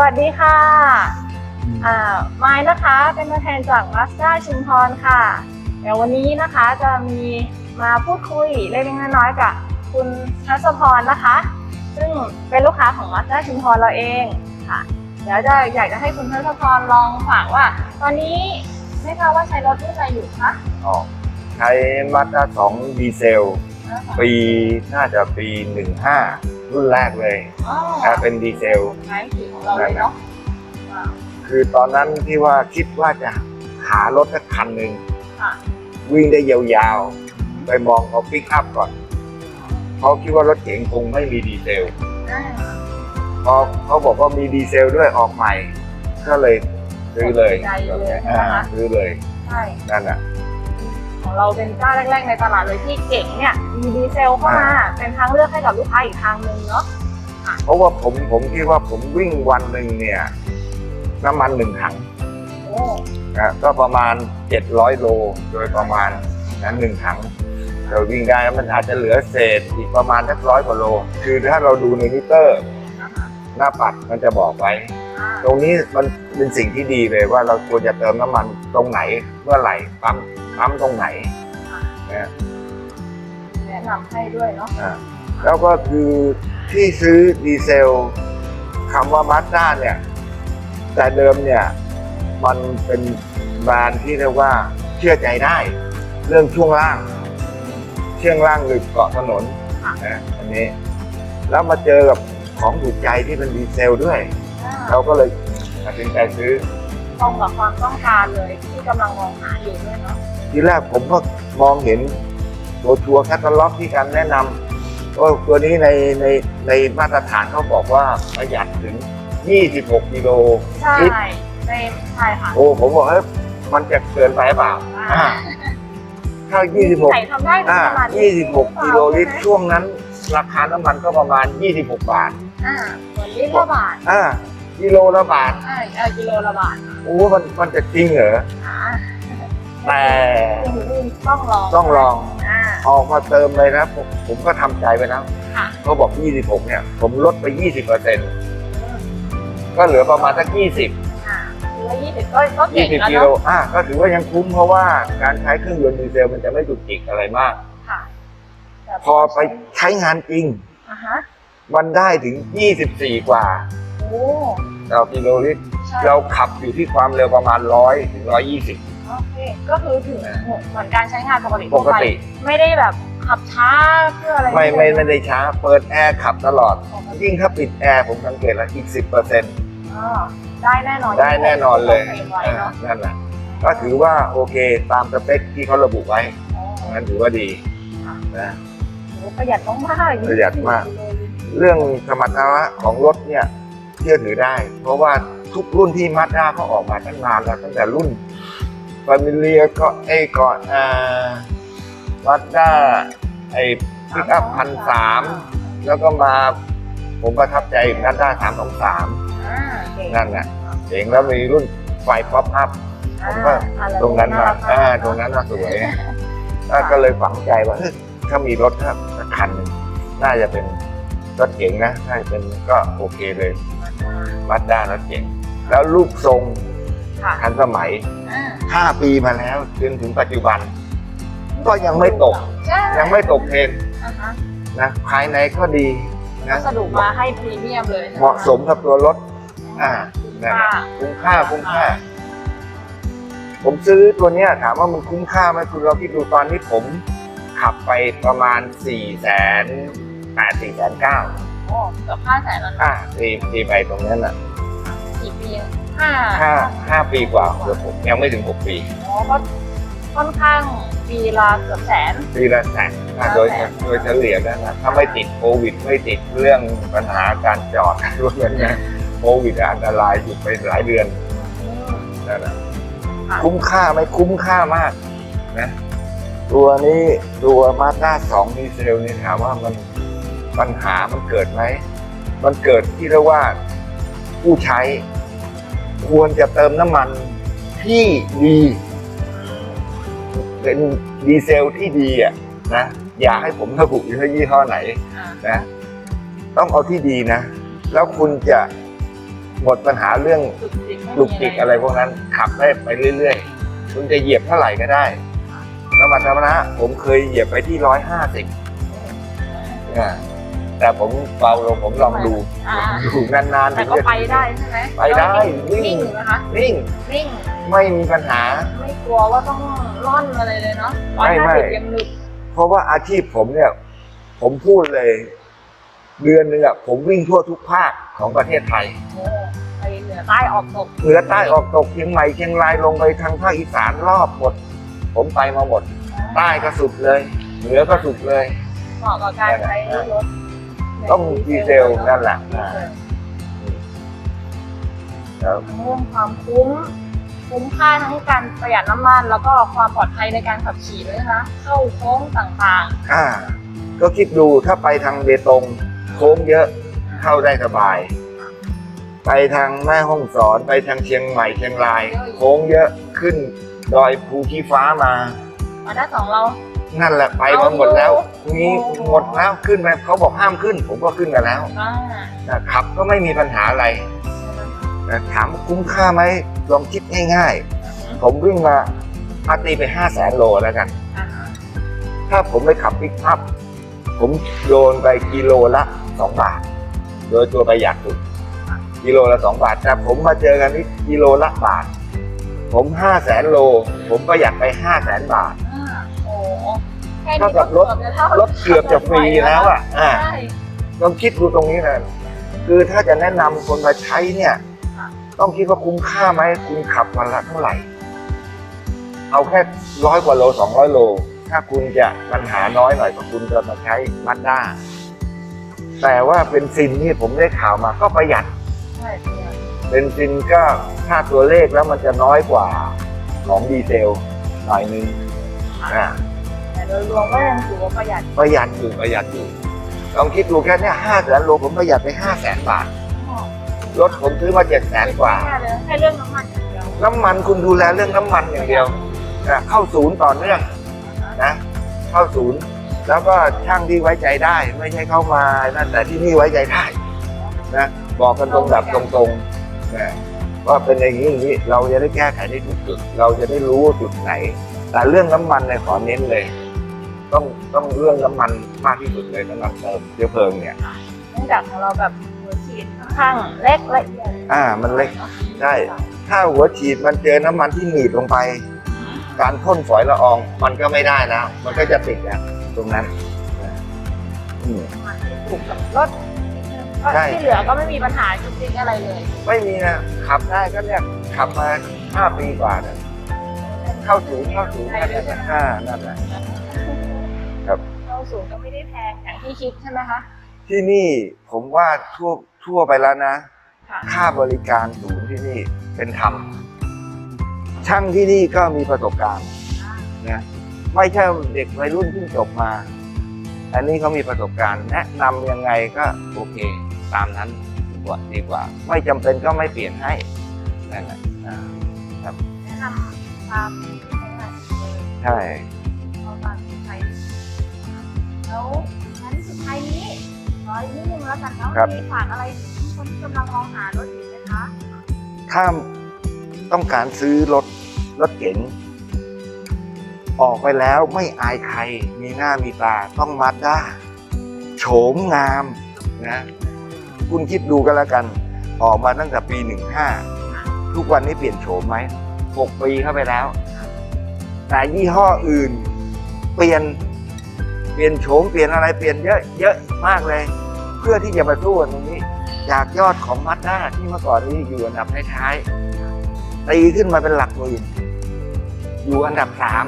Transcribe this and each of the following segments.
วัสดีค่ะอ่าไม้นะคะเป็นตัวแทนจากมาสด้าชุมพรค่ะ เดี๋ยววันนี้นะคะจะมีมาพูดคุยเล็กๆน้อยๆกับคุณทัศพรนะคะ ซึ่งเป็นลูกค้าของมาสด้าชุมพรเราเองค่ะ เดี๋ยวจะอยากจะให้คุณทัศพรลองฝากว่า ตอนนี้ไม่ทราบว่าใช้รถรุ่นอะไรอยู่คะอ๋อใช้มาสด้าสองดีเซล ปีน่าจะปี15 รุ่นแรกเลยอ๋อนะเป็นดีเซล ไม้สีของเราเลยเนาะว้าว คือตอนนั้นที่ว่าคิดว่าจะหารถสักคันหนึ่งค่ะ วิ่งได้ยาวๆ ไปมองเขาปิกอัพก่อน เขาคิดว่ารถเก๋งคงไม่มีดีเซล อ่าพอเขาบอกว่ามีดีเซลด้วยออกใหม่ ก็เลยซื้อเลยใจเลยอ่านะคะซื้อเลยใช่ นั่นอะ ของเราเป็นเจ้าแรก ๆ ในตลาดเลยที่เก่งเนี่ยมีดีเซลเข้ามาเป็นทางเลือกให้กับลูกค้าอีกทางหนึ่งเนาะเพราะว่าผมผมคิดว่าผมวิ่งวันหนึ่งเนี่ยน้ำมันหนึ่งถังโอ้นะก็ประมาณ 700 โลโดยประมาณนั้นหนึ่งถังเราวิ่งได้แล้วมันอาจจะเหลือเศษอีกประมาณสักร้อยกว่าโล คือถ้าเราดูในมิเตอร์นะคะหน้าปัดมันจะบอกไว้อ่าตรงนี้มันเป็นสิ่งที่ดีเลยว่าเราควรจะเติมน้ำมันตรงไหนเมื่อไหร่ปั๊ม ปั๊มตรงไหนนะแนะนำให้ด้วยเนาะอ่าแล้วก็คือที่ซื้อดีเซลคำว่ามาสด้าเนี่ย แต่เดิมเนี่ย มันเป็นแบรนด์ที่เรียกว่าเชื่อใจได้ เรื่องช่วงล่าง เชื่องล่างหรือเกาะถนนนะอันนี้ แล้วมาเจอกับของถูกใจที่เป็นดีเซลด้วยอ่าเราก็เลยตัดสินใจซื้อ ตรงกับความต้องการเลยที่กำลังมองหาอยู่ด้วยเนาะ ทีแรกผมก็มองเห็นโบชัวร์แคตตาล็อกที่การแนะนำว่าตัวนี้ในในในมาตรฐานเขาบอกว่าประหยัดถึง 26กิโลใช่ลิตรในใช่ค่ะโอ้ผมบอกเฮ้ยมันจะเกินไปเปล่าอ่าอ่าถ้าใส่ทำได้ใน26อ่าตลาดนี้26กิโลลิตรช่วงนั้น ราคาน้ำมันก็ประมาณ 26 บาทอ่าเหมือนลิตรละบาทอ่ากิโลละบาทอ่าเออกิโลละบาทโอ้มันมันจะจริงเหรออ่า แต่ต้องลองต้องลองอ่าออกมาเติมเลยนะผมผมก็ทำใจไปแล้วค่ะเขาบอก 26 เนี่ย ผมลดไป 20เปอร์เซ็นต์ก็เหลือประมาณสัก 20 อ่ากิโลยี่สิบก็ก็เก่งแล้ว20กิโลเนาะอะก็ถือว่ายังคุ้มเพราะว่าการใช้เครื่องยนต์ดีเซลมันจะไม่จุกจิกอะไรมาก ค่ะแต่พอไปใช้งานจริง อ่าฮะมันได้ถึง 24 กว่าโอ้ต่อกิโลลิตร ใช่เราขับอยู่ที่ความเร็วประมาณ 100 ถึง 120 โอเคก็คือถึงเหมือนการใช้งานปกติปทั่วกไปติ ไม่ได้แบบขับช้าเพื่ออะไรไม่ไม่ไม่ได้ช้า เปิดแอร์ขับตลอด ยิ่งถ้าปิดแอร์ผมสังเกตแล้วอีก 10เปอร์เซ็นต์อ่าได้แน่นอนได้แน่นอนเลยที่ราเตรียมไว้อ่าเนาะนั่นแหละก็ถือว่าโอเคตามสเปคที่เขาระบุไว้อ๋องั้นถือว่าดีนะโหประหยัดมากๆประหยัดมาก เรื่องสมรรถนะของรถเนี่ยเชื่อถือได้ เพราะว่าทุกรุ่นที่มาด้าเขาออกมาตั้งนานแล้วตั้งแต่รุ่นฟามิเลียก็ไอ้ก่อนอ่ามาด้าไอ้พิกอัพพันสามแล้วก็มาผมประทับใจมาด้าสามสองสามอ่าเก่งนั่นน่ะเจ๋งแล้วมีรุ่นไฟป๊อปอัพ ผมก็อ่าตรงนั้นมารักอ่าตรงนั้นมาสวยอ่าก็เลยฝังใจว่าเฮ้ยถ้ามีรถสักคันหนึ่งน่าจะเป็นรถเก๋งนะน่าจะเป็นก็โอเคเลย มาด้ารถเก๋งแล้วรูปทรงค่ะทันสมัยอ่า 5 ปีมาแล้วจนถึงปัจจุบัน ก็ยังไม่ตก ใช่ยังไม่ตกเทรนด์อ่าฮะนะภายในก็ดีนะวัสดุมาให้พรีเมียมเลยเหมาะสมกับตัวรถอ่านั่นแหละค่ะคุ้มค่าคุ้มค่า ผมซื้อตัวเนี้ยถามว่ามันคุ้มค่าไหมคุณเราคิดดูตอนนี้ผมขับไปประมาณ4ี่แสนแปดสี่แสนเก้าโอ้เกือบห้าแสนแล้วนะอ่าตีตีไปตรงนั้นอะ กี่ปี ห้าห้าห้าปีกว่าเกือบผมยังไม่ถึงหกปีอ๋อก็ค่อนข้างปีละเกือบแสน ปีละแสนอะโดยโดยเฉลี่ยแล้วนะถ้าไม่ติดโควิดไม่ติดเรื่องปัญหาการจอดด้วยกันนะโควิดอันตรายหยุดไปหลายเดือนอืมนั่นแหละค่ะ คุ้มค่าไหมคุ้มค่ามากนะตัวนี้ตัวมาด้าสองดีเซลนี่ถามว่ามันปัญหามันเกิดไหมมันเกิดที่เรียกว่าผู้ใช้ ควรจะเติมน้ำมันที่ดี เป็นดีเซลที่ดีอะนะอย่าให้ผมระบุยี่ห้อไหนนะต้องเอาที่ดีนะ แล้วคุณจะหมดปัญหาเรื่องจุกจิกไม่ลูกจิกอะไรพวกนั้น ขับได้ไปเรื่อยๆ คุณจะเหยียบเท่าไหร่ก็ได้สมรรถนะ ผมเคยเหยียบไปที่ร้อยห้าสิบอะ แต่ผมเบาลงผมลองดูอ่าดูนานๆแต่ถึงก็จะไปได้ใช่ไหมไปได้นิ่งวิ่งนะคะนิ่งนิ่งไม่มีปัญหา ไม่กลัวว่าต้องร่อนอะไรเลยเนาะร้อยไม่ห้าไม่สิบยังหนึบเพราะว่าอาชีพผมเนี่ย ผมพูดเลย เดือนหนึ่งอะผมวิ่งทั่วทุกภาคของประเทศไทยโอ้ไปเหนือใต้ออกตกเหนือใต้ออกตกเชียงใหม่เชียงรายลงไปทางภาคอีสานรอบหมด ผมไปมาหมด ใต้ก็สุดเลย เหนือก็สุดเลย เหมาะกับการใช้รถ ต้องดีเซลนั่นแหละอ่าครับทั้งเรื่องความคุ้ม คุ้มค่าทั้งการประหยัดน้ำมัน แล้วก็ความปลอดภัยในการขับขี่ด้วยนะคะ เข้าโค้งต่างอ่า ก็คิดดูถ้าไปทางเบตงโค้งเยอะเข้าได้สบาย ไปทางแม่ห้องสอนไปทางเชียงใหม่เชียงราย โค้งเยอะขึ้นดอยภูชี้ฟ้ามา ๆมาด้านสองเรา นั่นแหละไปมาหมดแล้วนี้หมดแล้วขึ้นไปเขาบอกห้ามขึ้น ผมก็ขึ้นกันแล้วอ่านะขับก็ไม่มีปัญหาอะไรแต่ถามว่าคุ้มค่าไหมลองคิดง่ายๆ ผมวิ่งมาอาตีไปห้าแสนโลแล้วกันอ่าถ้าผมไปขับปิกอัพ ผมโยนไปกิโลละสองบาท โดยตัวประหยัดสุดกิโลละสองบาทแต่ผมมาเจอกันที่กิโลละบาท ผมห้าแสนโล ผมประหยัดไปห้าแสนบาทอ่าโอ้แค่ เท่านี้กับรถเกือบจะเท่ารถเกือบจะฟรีแล้วอะอ่าใช่ลองคิดดูตรงนี้นะคือถ้าจะแนะนำคนมาใช้เนี่ยค่ะต้องคิดว่าคุ้มค่าไหมคุณขับวันละเท่าไหร่ เอาแค่ร้อยกว่าโลสองร้อยโล ถ้าคุณจะปัญหาน้อยหน่อยก็คุณจะมาใช้มัดด้าแต่ว่าเป็นซินนี่ผมได้ข่าวมาก็ประหยัดใช่เนี่ยเป็นซินก็ถ้าตัวเลขแล้วมันจะน้อยกว่าของดีเซลหน่อยนึงอ่าแต่ โดยรวมก็ยังถือว่าประหยัดประหยัดอยู่ประหยัดอยู่ลองคิดดูแค่เนี้ห้าแสนโลผมประหยัดไปห้าแสนบาทรถผมซื้อมาเจ็ดแสนกว่าแค่เลยแค่เรื่องน้ำมันอย่างเดียวน้ำมันคุณดูแลเรื่องน้ำมันอย่างเดียวนะเข้าศูนย์ต่อเนื่องนะเข้าศูนย์ แล้วก็ช่างที่ไว้ใจได้ ไม่ใช่เข้ามานั่นแต่ที่นี่ไว้ใจได้นะบอกกันตรงแบบตรงๆนะว่าเป็นอย่างนี้อย่างนี้เราจะได้แก้ไขได้ถูกจุด เราจะได้รู้จุดไหน แต่เรื่องน้ำมันเนี่ยขอเน้นเลย ต้องต้องเรื่องน้ำมันมากที่สุดเลยน้ำมันเติมเชื้อเพลิงเนี่ย เนื่องจากของเราแบบหัวฉีดค่อนข้างเล็กละเอียดอ่ามันเล็กใช่ ถ้าหัวฉีดมันเจอน้ำมันที่หนืดลงไป การพ่นฝอยละอองมันก็ไม่ได้แล้วมันก็จะติดแล้วตรงนั้นนะอืมมันถูกกับรถก็ใช่ ที่เหลือก็ไม่มีปัญหาจุกจิกอะไรเลยไม่มีนะขับได้ก็เนี่ยขับมาห้าปีกว่านะเข้าศูนย์เข้าศูนย์นั่นแหละอ่านั่นแหละ ครับเข้าศูนย์ก็ไม่ได้แพงอย่างที่คิดใช่ไหมคะ ที่นี่ผมว่าทั่วทั่วไปแล้วนะ ค่ะค่าบริการศูนย์ที่นี่เป็นธรรม ช่างที่นี่ก็มีประสบการณ์นะไม่ใช่เด็กวัยรุ่นเพิ่งจบมา อันนี้เขามีประสบการณ์แนะนำยังไงก็โอเค ตามนั้นดีกว่าดีกว่า ไม่จำเป็นก็ไม่เปลี่ยนให้นั่นแหละอ่าแนะนำตามที่ให้มาใช่ แล้วงั้นสุดท้ายนี้ขออีกนิดนึงแล้วกันเนาะมีฝากอะไรถึงคนที่กำลังมองหารถอยู่ไหมคะ ถ้าต้องการซื้อรถรถเก๋งออกไปแล้วไม่อายใครมีหน้ามีตาต้องมัดด้าโฉมงามนะ คุณคิดดูกันแล้วกัน ออกมาตั้งแต่ปี 15 ทุกวันนี้เปลี่ยนโฉมไหม 6 ปีเข้าไปแล้ว แต่ยี่ห้ออื่น เปลี่ยนเป ลี่ยนโฉมเปลี่ยนอะไรเปลี่ยนเยอะเยอะมากเลย เพื่อที่จะมาสู้ตรงนี้ จากยอดของมัดด้าที่เมื่อก่อนนี้อยู่อันดับท้ายๆตีขึ้นมาเป็นหลักหมื่นอยู่อันดับสาม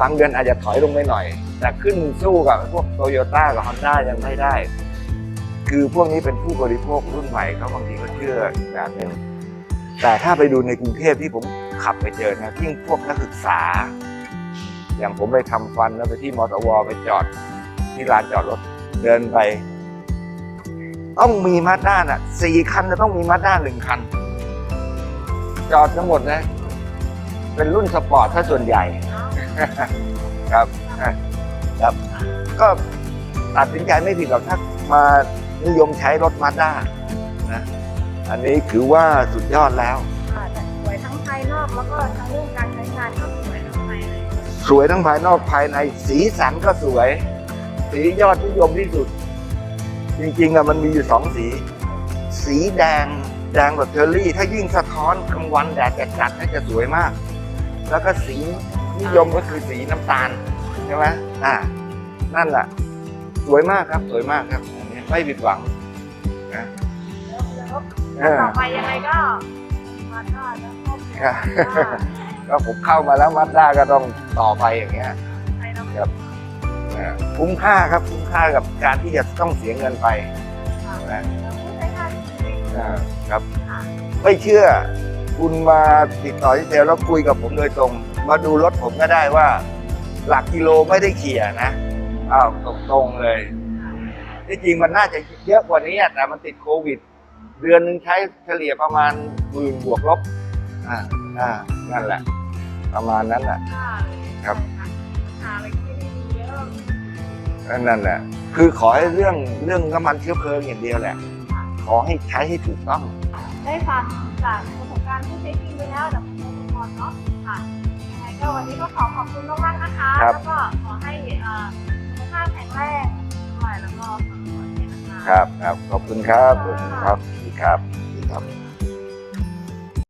บางเดือนอาจจะถอยลงไปหน่อย แต่ขึ้นสู้กับพวกโตโยต้ากับฮอนด้ายังไม่ได้ คือพวกนี้เป็นผู้บริโภครุ่นใหม่เขาบางทีก็เชื่อแบบนึงแต่ถ้าไปดูในกรุงเทพที่ผมขับไปเจอนะยิ่งพวกนักศึกษา อย่างผมไปทำฟันแล้วไปที่มอเตอร์วอลไปจอด ที่ลานจอดรถเดินไป ต้องมีมาด้าน่ะสี่คันจะต้องมีมาด้าหนึ่งคัน จอดทั้งหมดนะ เป็นรุ่นสปอร์ตถ้าส่วนใหญ่ ครับครับ ก็ตัดสินใจไม่ผิดหรอกถ้ามานิยมใช้รถมาด้านะอันนี้ถือว่าสุดยอดแล้วสวยทั้งภายนอกแล้วก็ทั้งเรื่องการใช้ สวยทั้งภายนอกภายใน สีสันก็สวย สียอดนิยมที่สุด จริงๆอะมันมีอยู่สองสี สีแดงแดงแบบเทอร์รี่ ถ้ายิ่งสะท้อนกลางวันแดดจัดๆน่าจะสวยมาก แล้วก็สีนิยมก็คือสีน้ำตาลใช่ไหมอ่า นั่นแหละสวยมากครับ สวยมากครับอันนี้ไม่ผิดหวังนะแล้วเออต่อไปยังไงก็มาก็จะครบครับ ก็ผมเข้ามาแล้วมาด้าก็ต้องต่อไปอย่างเงี้ยใช้แล้วครับอ่าคุ้มค่าครับคุ้มค่ากับการที่จะต้องเสียเงินไปนะผู้ใช้งานจริงอ่าครับ ไม่เชื่อ คุณมาติดต่อที่เซลล์แล้วคุยกับผมโดยตรง มาดูรถผมก็ได้ว่า หลักกิโลไม่ได้เขี่ยนะอ้าวตรงๆเลยที่จริงมันน่าจะเยอะกว่านี้อะแต่มันติดโควิด เดือนหนึงใช้เฉลี่ยประมาณหมื่นบวกลบอ่าอ่านั่นแหละ ประมาณนั้นแหละค่ะครับหาอะไรที่ไม่มีเยอะนั่นแหละ คือขอให้เรื่องเรื่องน้ำมันเชื้อเพลิงอย่างเดียวแหละ ขอให้ใช้ให้ถูกต้อง ได้ฟังจากประสบการณ์ผู้ใช้จริงไปแล้วจากคุณพรเนาะค่ะยังไงก็วันนี้ก็ขอขอบคุณมากๆนะคะครับแล้วก็ขอให้เอ่อสุขภาพแข็งแรงด้วยแล้วก็ความปลอดภัยนะคะครับครับขอบคุณครับขอบคุณครับสวัสดีครับสวัสดีครับ